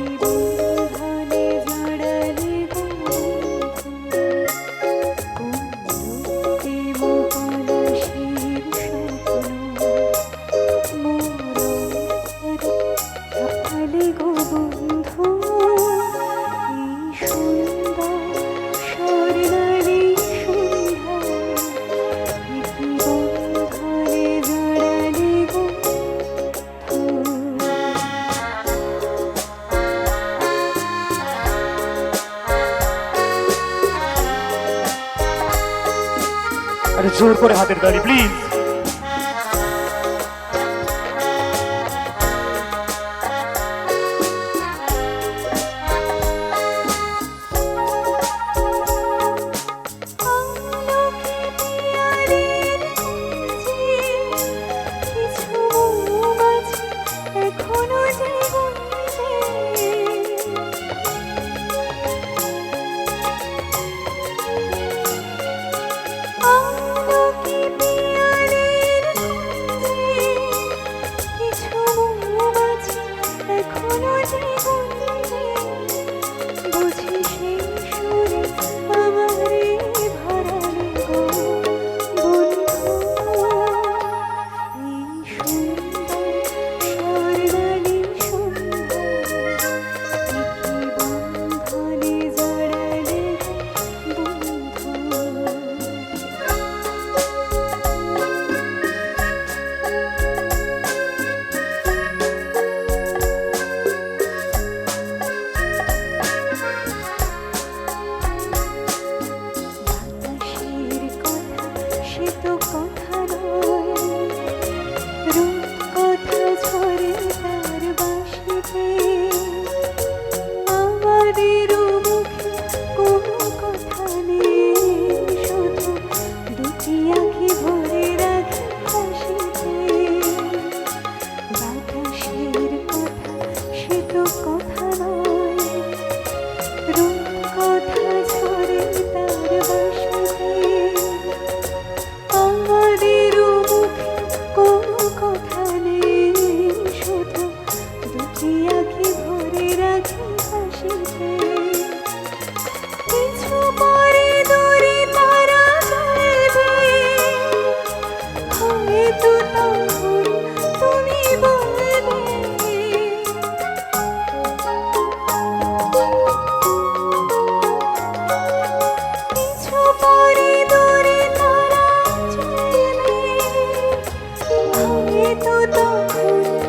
Thank. আরে জোর করে হাতের তালি প্লিজ ছোট কথা। Música